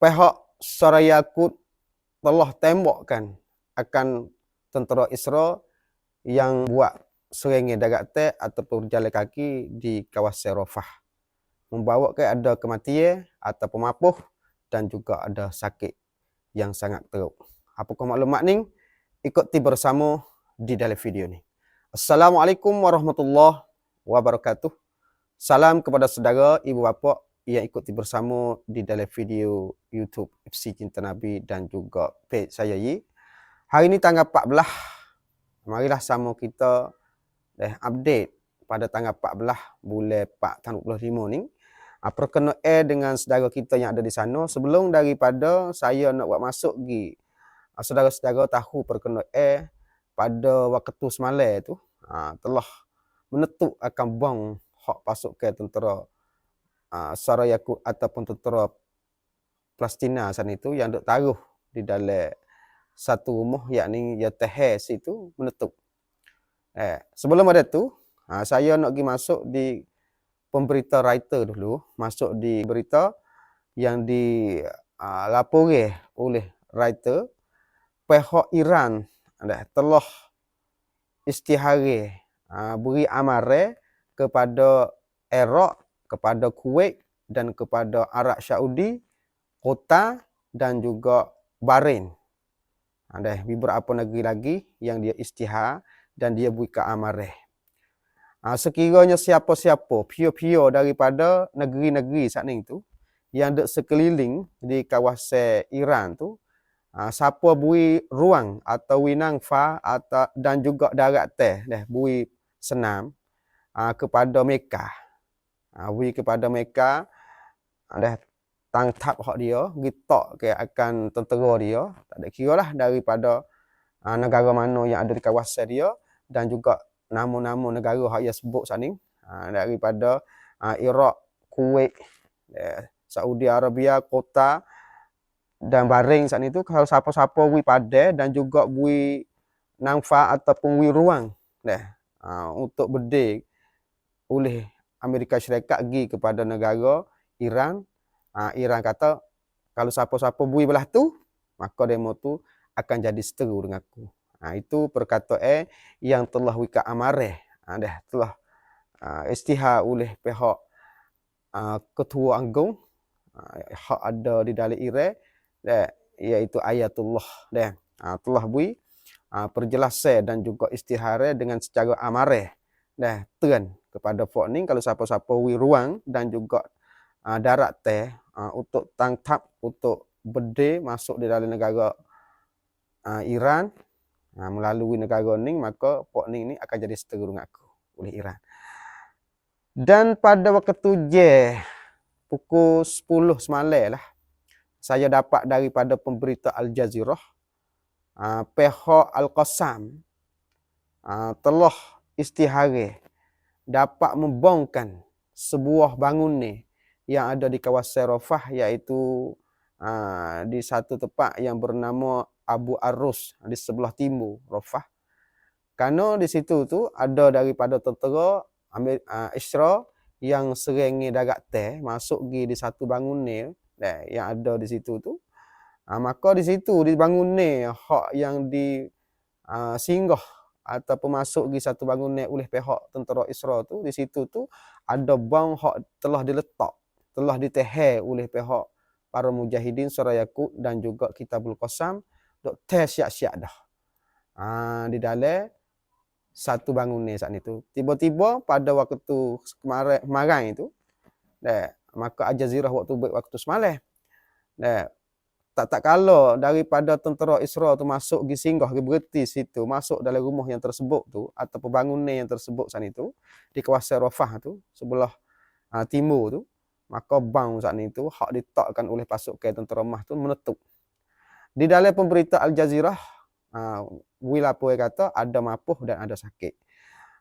pihak Saraya Yakut telah tembakkan akan tentera Israel yang buat serengi darat te ataupun berjalan kaki di kawasan Rafah. Membawa ke ada kematian atau pemapuh dan juga ada sakit yang sangat teruk. Apakah maklumat ni? Ikuti bersama di dalam video ni. Assalamualaikum warahmatullahi wabarakatuh. Salam kepada saudara, ibu bapa yang ikuti bersama di dalam video YouTube FC Cinta Nabi dan juga page saya Yi. Hari ini tanggal 14. Marilah sama kita eh, update pada tanggal 14 bulan 4 tahun 2025 ni uh, perkenaan dengan saudara kita yang ada di sana sebelum daripada saya nak buat masuk gi uh, saudara-saudara tahu perkenaan pada waktu semalam tu uh, telah menetuk akan bang hak pasukan tentera uh, Sarayakut ataupun tentera Palestina sana itu yang duk taruh di dalam satu rumah yakni Yatahas itu menetuk Eh, sebelum ada tu, ha, saya nak pergi masuk di pemberita writer dulu, masuk di berita yang dilapori uh, oleh writer pihak Iran. Ada telah istihari uh, beri amaran kepada Iraq, kepada Kuwait dan kepada Arab Saudi, Kota dan juga Bahrain. Ada beberapa negeri lagi yang dia istihar dan dia buka amareh. Ha, sekiranya siapa-siapa, pio-pio daripada negeri-negeri saat ini tu, yang dek sekeliling di kawasan Iran tu, ha, siapa bui ruang atau winang fa atau dan juga darat teh, deh, bui senam ha, kepada mereka. Ha, bui kepada mereka, ha, deh, tangkap hak dia, gitok ke akan tentera dia, tak ada kira lah daripada ha, negara mana yang ada di kawasan dia, dan juga nama-nama negara yang sebut saat ni ha, daripada ha, Iraq, Kuwait, eh, Saudi Arabia, Kota dan Bahrain saat itu kalau siapa-siapa wi pada dan juga wi nangfa ataupun wi ruang deh ha, untuk berdek oleh Amerika Syarikat pergi kepada negara Iran. Ha, Iran kata kalau siapa-siapa wi belah tu maka demo tu akan jadi seteru dengan aku. Ha, itu perkataan yang telah wika amareh. Ha, dah telah uh, istihar oleh pihak uh, ketua anggung uh, hak ada di dalam Iran dah iaitu ayatullah dah uh, telah bui uh, perjelasan dan juga istihar dengan secara amareh dah teran kepada fok ni kalau siapa-siapa wi ruang dan juga uh, darat teh uh, untuk tangkap untuk berde masuk di dalam negara uh, Iran ha, melalui negara ni maka pok ni ni akan jadi seteru dengan aku oleh Iran. Dan pada waktu tu je pukul 10 semalam lah saya dapat daripada pemberita Al Jazeera uh, pihak Al Qassam uh, telah istihari dapat membongkan sebuah bangun ni yang ada di kawasan Rafah iaitu uh, di satu tempat yang bernama Abu Arus di sebelah timur Rafah. Karena di situ tu ada daripada tentera Amir, uh, Israel yang serengi darat teh masuk gi di satu bangun ni eh, yang ada di situ tu. Uh, maka di situ di bangun ni hak yang di uh, singgah ataupun masuk di satu bangun ni oleh pihak tentera Israel tu di situ tu ada bang hak telah diletak telah diteheh oleh pihak para mujahidin Surah Yakub dan juga Kitabul Qasam dok tes siap-siap dah. Ha, di dalam satu bangun ni saat itu. Tiba-tiba pada waktu kemarin, itu, dah, maka Ajazirah waktu buat waktu semalam. Dah, tak tak kala daripada tentera Israel tu masuk di singgah di berhenti situ masuk dalam rumah yang tersebut tu atau bangunan yang tersebut saat itu di kawasan Rafah tu sebelah uh, timur tu maka bang saat itu hak ditakkan oleh pasukan tentera Mah tu menutup di dalam pemberita Al Jazeera, uh, Will apa kata ada mapuh dan ada sakit.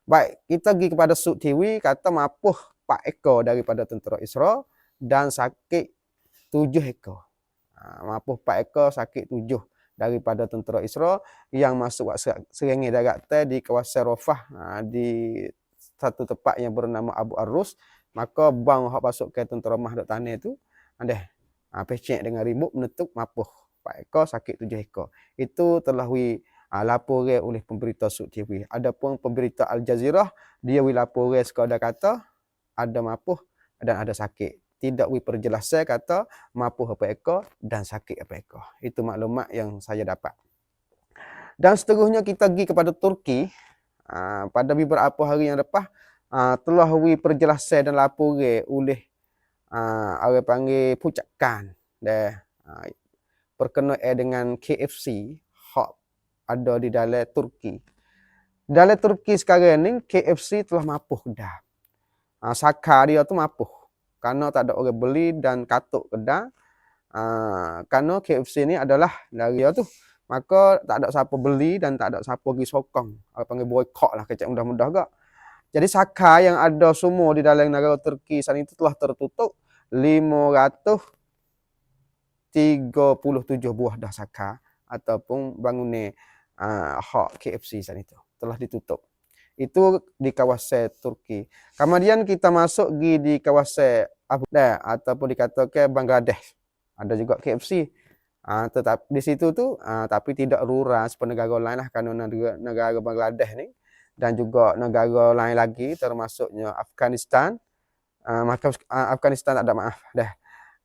Baik, kita pergi kepada Sud TV, kata mapuh 4 ekor daripada tentera Israel dan sakit 7 ekor. Uh, mapuh 4 ekor, sakit 7 daripada tentera Israel yang masuk serengi darat di kawasan Rafah uh, di satu tempat yang bernama Abu Arus maka bang hak masuk ke tentera Mahdud Tanah itu ada Ha, pecek dengan remote menutup mapuh. Empat ekor sakit tujuh ekor. Itu telah wi ha, lapor oleh pemberita Sud TV. Adapun pemberita Al Jazeera dia wi lapor sekadar kata ada mapuh dan ada sakit. Tidak wi perjelasan kata mapuh apa ekor dan sakit apa ekor. Itu maklumat yang saya dapat. Dan seterusnya kita pergi kepada Turki. Ha, pada beberapa hari yang lepas ha, telah wi perjelasan dan lapor oleh ha, orang panggil pucakan. Deh, perkenaan dengan KFC hak ada di dalam Turki. Dalam Turki sekarang ni KFC telah mapuh dah. Ha, saka dia tu mapuh. Karena tak ada orang beli dan katuk kedah. Ha, karena KFC ni adalah dari tu. Maka tak ada siapa beli dan tak ada siapa pergi sokong. Apa panggil boykot lah kecek mudah-mudah gak. Jadi saka yang ada semua di dalam negara Turki saat itu telah tertutup 537 buah dah saka ataupun bangunan uh, hak KFC saat itu telah ditutup. Itu di kawasan Turki. Kemudian kita masuk di, di kawasan Afghanistan ataupun dikatakan Bangladesh. Ada juga KFC. Uh, tetap di situ tu uh, tapi tidak rura seperti negara lain lah kerana negara, negara Bangladesh ni. Dan juga negara lain lagi termasuknya Afghanistan. Uh, maka uh, Afghanistan tak ada maaf dah.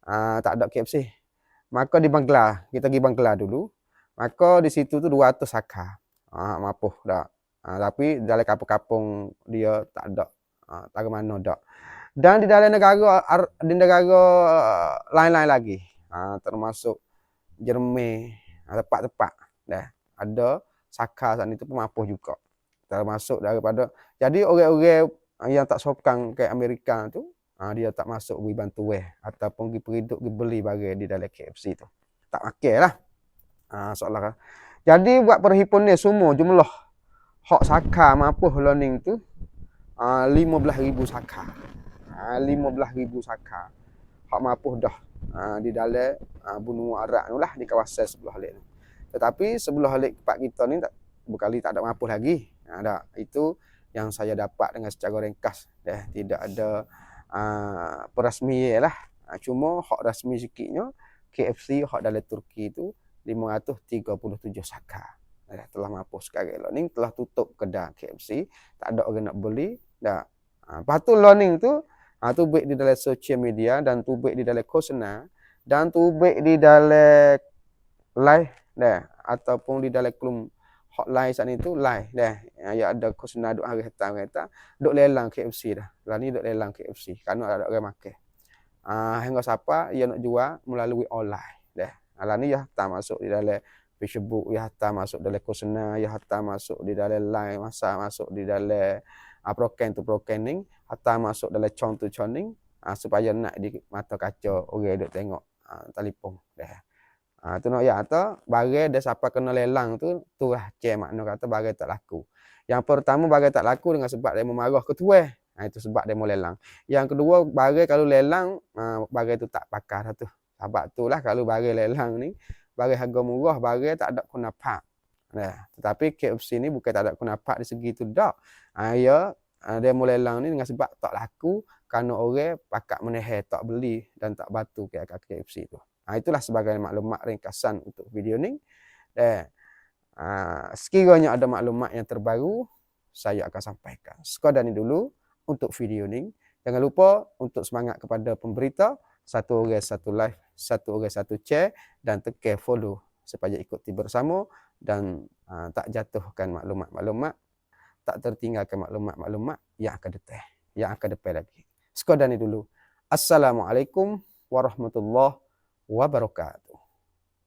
Uh, tak ada KFC maka di Bangla kita pergi Bangla dulu. Maka di situ tu 200 saka uh, mapuh dah uh, tapi dalam kampung-kampung dia tak ada uh, tak mana dak dan di dalam negara di negara lain-lain lagi uh, termasuk Jerman, ah, tempat-tempat dah ada saka sana itu pun mampu juga. Termasuk daripada jadi orang-orang yang tak sokang ke Amerika tu ha, dia tak masuk pergi bantu weh ataupun pergi periduk pergi beli barang di dalam KFC tu. Tak makan lah. Ha, soalan kan. Jadi buat perhimpun ni semua jumlah hak saka mampu learning tu ha, 15,000 saka. Ha, 15,000 saka. Hak mampu dah ha, di dalam ha, benua Arab tu lah di kawasan sebelah halik Tetapi sebelah halik pak kita ni tak berkali tak ada mampu lagi. Ada itu yang saya dapat dengan secara ringkas. Dah tidak ada uh, perasmi lah. Cuma hak rasmi sikitnya KFC hak dalam Turki tu 537 saka. Dah telah mampu sekarang lah. Ni telah tutup kedai KFC. Tak ada orang nak beli. Dah. Ha, lepas tu learning tu Ha, tu baik di dalam social media dan tu baik di dalam kosna dan tu baik di dalam live dah ataupun di dalam klub hotline saat itu live dah ya ada kosna duk hari hitam kata duk lelang KFC dah lah ni duk lelang KFC kerana ada orang makan ah uh, hingga siapa ia nak jual melalui online dah lah ni ya tak masuk di dalam Facebook ya tak masuk dalam kosna ya tak masuk di dalam live masa masuk di dalam uh, proken tu prokening atau masuk dalam con tu coning uh, supaya nak di mata kaca orang duk tengok uh, telefon dah. Ah uh, tu nak ya atau barang dah siapa kena lelang tu tu lah cek makna kata barang tak laku. Yang pertama barang tak laku dengan sebab dia memarah ketua. Ha, itu sebab dia mau lelang. Yang kedua barang kalau lelang uh, barang tu tak pakar tu. Sebab tu lah kalau barang lelang ni barang harga murah barang tak ada guna pak. Nah, tetapi KFC ni bukan tak ada guna pak di segi tu dak. Ha, ya uh, dia mula lelang ni dengan sebab tak laku kerana orang pakat meneheh tak beli dan tak batu ke KFC tu. Ha, itulah sebagai maklumat ringkasan untuk video ni. Dan sekiranya ada maklumat yang terbaru, saya akan sampaikan. Sekadar ni dulu untuk video ni. Jangan lupa untuk semangat kepada pemberita, satu orang satu live, satu orang satu share dan tekan follow supaya ikuti bersama dan uh, tak jatuhkan maklumat-maklumat tak tertinggalkan maklumat-maklumat yang akan datang, yang akan depan lagi. Sekadar ni dulu. Assalamualaikum warahmatullahi wabarakatuh.